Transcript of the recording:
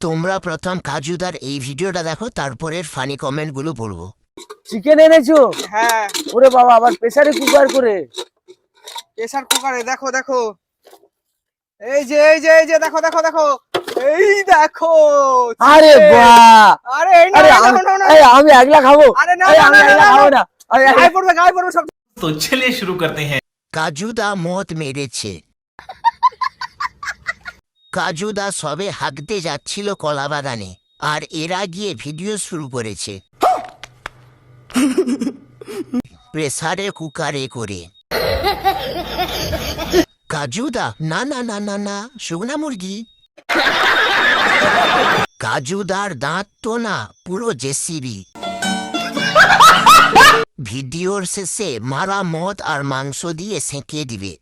তোমরা প্রথম কাজুদার এই ভিডিওটা দেখো তারপরের ফানি কমেন্টগুলো পড়ব। চিকেন এনেছো? হ্যাঁ। ওরে বাবা আবার প্রেসারে কুকার করে। প্রেসার কুকারে দেখো দেখো। এই যে এই যে এই যে দেখো দেখো দেখো। এই দেখো আরে বা আরে আরে আমি একলা খাব? আরে না আমি একলা খাব না। আরে গায়ে পড়বে গায় পড়বে সব। তো চলে শুরু করতে হ্যাঁ। কাজুদা মত মেরেছে। কাজুদা সবে হাঁকতে যাচ্ছিল কলা বাগানে, আর এরা গিয়ে ভিডিও শুরু করেছে। প্রেসারে কুকারে করে। কাজুদা, না না না না না, শুকনা মুরগি। কাজুদার দাঁত তো না, পুরো জেসিবি। ভিডিওর শেষে মারা মদ আর মাংস দিয়ে সেঁকে দিবে।